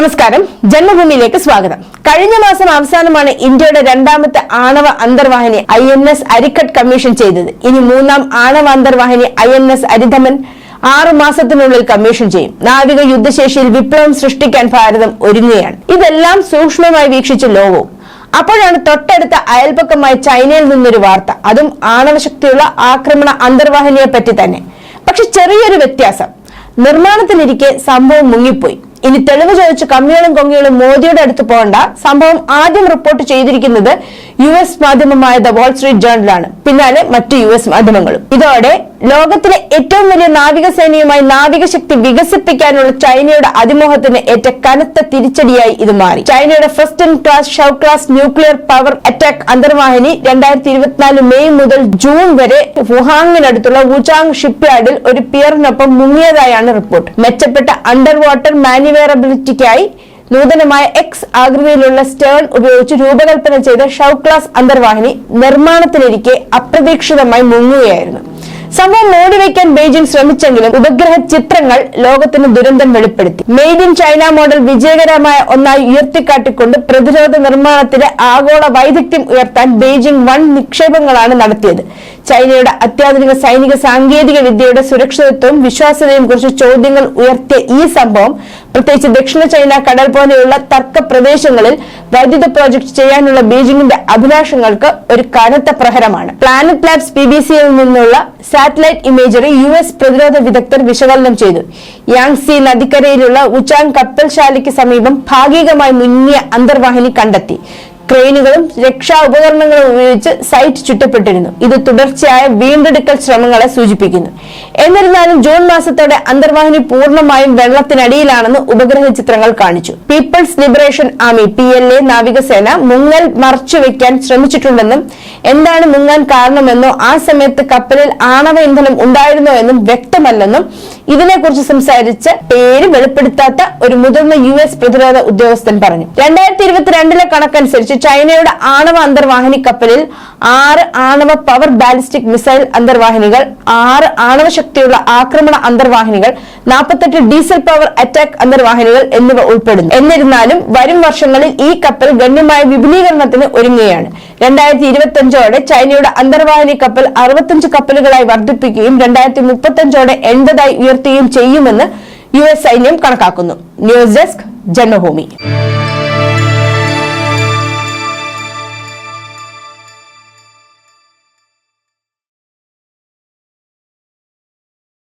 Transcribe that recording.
നമസ്കാരം. ജന്മഭൂമിയിലേക്ക് സ്വാഗതം. കഴിഞ്ഞ മാസം അവസാനമാണ് ഇന്ത്യയുടെ രണ്ടാമത്തെ ആണവ അന്തർവാഹിനി I N S Arighaat commission ചെയ്തത്. ഇനി മൂന്നാം ആണവ അന്തർവാഹിനി ഐ എൻ എസ് അരിധമൻ ആറു മാസത്തിനുള്ളിൽ കമ്മീഷൻ ചെയ്യും. നാവിക യുദ്ധശേഷിയിൽ വിപ്ലവം സൃഷ്ടിക്കാൻ ഭാരതം ഒരുങ്ങുകയാണ്. ഇതെല്ലാം സൂക്ഷ്മമായി വീക്ഷിച്ച ലോകവും. അപ്പോഴാണ് തൊട്ടടുത്ത അയൽപക്കമായ ചൈനയിൽ നിന്നൊരു വാർത്ത. അതും ആണവശക്തിയുള്ള ആക്രമണ അന്തർവാഹിനിയെ പറ്റി തന്നെ. പക്ഷെ ചെറിയൊരു വ്യത്യാസം. നിർമ്മാണത്തിലിരിക്കെ സംഭവം മുങ്ങിപ്പോയി. ഇനി തെളിവ് ചോദിച്ച് കമ്മികളും കൊങ്ങികളും മോദിയുടെ അടുത്ത് പോകണ്ട. സംഭവം ആദ്യം റിപ്പോർട്ട് ചെയ്തിരിക്കുന്നത് യു എസ് മാധ്യമമായ ദ വാൾ സ്ട്രീറ്റ് ജേർണലാണ് പിന്നാലെ മറ്റ് യു എസ് മാധ്യമങ്ങളും. ഇതോടെ ലോകത്തിലെ ഏറ്റവും വലിയ നാവികസേനയുമായി നാവികശക്തി വികസിപ്പിക്കാനുള്ള ചൈനയുടെ അതിമോഹത്തിന് ഏറ്റ കനത്ത തിരിച്ചടിയായി ഇത് മാറി. ചൈനയുടെ first in class Zhou class nuclear power attack അന്തർവാഹിനി രണ്ടായിരത്തി ഇരുപത്തിനാല് മെയ് മുതൽ ജൂൺ വരെ വുഹാങ്ങിനടുത്തുള്ള വുചാങ് ഷിപ്പ്യാർഡിൽ ഒരു പിയറിനൊപ്പം മുങ്ങിയതായാണ് റിപ്പോർട്ട് മെച്ചപ്പെട്ട അണ്ടർ വാട്ടർ മാനുവേറബിലിറ്റിക്കായി നൂതനമായ എക്സ് ആകൃതിയിലുള്ള സ്റ്റേൺ ഉപയോഗിച്ച് രൂപകൽപ്പന ചെയ്ത ഷൗ ക്ലാസ് അന്തർവാഹിനി നിർമ്മാണത്തിലിരിക്കെ അപ്രതീക്ഷിതമായി മുങ്ങുകയായിരുന്നു. സംഭവം മൂടിവെക്കാൻ ബെയ്ജിംഗ് ശ്രമിച്ചെങ്കിലും ഉപഗ്രഹ ചിത്രങ്ങൾ ലോകത്തിന് ദുരന്തം വെളിപ്പെടുത്തി. മെയ്ഡ് ഇൻ ചൈന മോഡൽ വിജയകരമായ ഒന്നായി ഉയർത്തിക്കാട്ടിക്കൊണ്ട് പ്രതിരോധ നിർമ്മാണത്തിലെ ആഗോള വൈദഗ്ധ്യം ഉയർത്താൻ ബെയ്ജിംഗ് വൺ നിക്ഷേപങ്ങളാണ് നടത്തിയത്. ചൈനയുടെ അത്യാധുനിക സൈനിക സാങ്കേതിക വിദ്യയുടെ സുരക്ഷിതത്വവും വിശ്വാസ്യതയും കുറിച്ച് ചോദ്യങ്ങൾ ഉയർത്തിയ ഈ സംഭവം പ്രത്യേകിച്ച് ദക്ഷിണ ചൈന കടൽ പോലെയുള്ള തർക്ക പ്രദേശങ്ങളിൽ വൈദ്യുത പ്രോജക്ട് ചെയ്യാനുള്ള ബീജിംഗിന്റെ അഭിലാഷങ്ങൾക്ക് ഒരു കനത്ത പ്രഹരമാണ്. പ്ലാനറ്റ് ലാബ്സ് പി ബി സിയിൽ നിന്നുള്ള സാറ്റലൈറ്റ് ഇമേജറി യു എസ് പ്രതിരോധ വിദഗ്ധർ വിശകലനം ചെയ്തു. യാങ്സി നദിക്കരയിലുള്ള ഉച്ചാങ് കപ്പൽശാലയ്ക്ക് സമീപം ഭാഗികമായി മുങ്ങിയ അന്തർവാഹിനി കണ്ടെത്തി. ക്രെയിനുകളും രക്ഷാ ഉപകരണങ്ങളും ഉപയോഗിച്ച് സൈറ്റ് ചുറ്റപ്പെട്ടിരുന്നു. ഇത് തുടർച്ചയായ വീണ്ടെടുക്കൽ ശ്രമങ്ങളെ സൂചിപ്പിക്കുന്നു. എന്നിരുന്നാലും ജൂൺ മാസത്തോടെ അന്തർവാഹിനി പൂർണമായും വെള്ളത്തിനടിയിലാണെന്ന് ഉപഗ്രഹ ചിത്രങ്ങൾ കാണിച്ചു. People's liberation army P L A നാവികസേന മുങ്ങൽ മറച്ചുവെക്കാൻ ശ്രമിച്ചിട്ടുണ്ടെന്നും എന്താണ് മുങ്ങാൻ കാരണമെന്നോ ആ സമയത്ത് കപ്പലിൽ ആണവ ഇന്ധനം ഉണ്ടായിരുന്നോ എന്നും വ്യക്തമല്ലെന്നും ഇതിനെക്കുറിച്ച് സംസാരിച്ച് പേര് വെളിപ്പെടുത്താത്ത ഒരു മുതിർന്ന യു എസ് പ്രതിരോധ ഉദ്യോഗസ്ഥൻ പറഞ്ഞു. രണ്ടായിരത്തി ഇരുപത്തിരണ്ടിലെ കണക്കനുസരിച്ച് ചൈനയുടെ ആണവ അന്തർവാഹിനി കപ്പലിൽ ആറ് ആണവ പവർ ബാലിസ്റ്റിക് മിസൈൽ അന്തർവാഹിനികൾ ആറ് ആണവ ശക്തിയുള്ള ആക്രമണ അന്തർവാഹിനികൾ നാൽപ്പത്തെട്ട് ഡീസൽ പവർ അറ്റാക്ക് അന്തർവാഹിനികൾ എന്നിവ ഉൾപ്പെടുന്നു. എന്നിരുന്നാലും വരും വർഷങ്ങളിൽ ഈ കപ്പൽ ഗണ്യമായ വിപുലീകരണത്തിന് ഒരുങ്ങുകയാണ്. രണ്ടായിരത്തി ഇരുപത്തിയഞ്ചോടെ ചൈനയുടെ അന്തർവാഹിനി കപ്പൽ അറുപത്തഞ്ച് കപ്പലുകളായി വർദ്ധിപ്പിക്കുകയും രണ്ടായിരത്തി മുപ്പത്തഞ്ചോടെ എൺപതായി ഉയർത്തുകയും ചെയ്യുമെന്ന് യു എസ് സൈന്യം കണക്കാക്കുന്നു. News desk Janmabhoomi.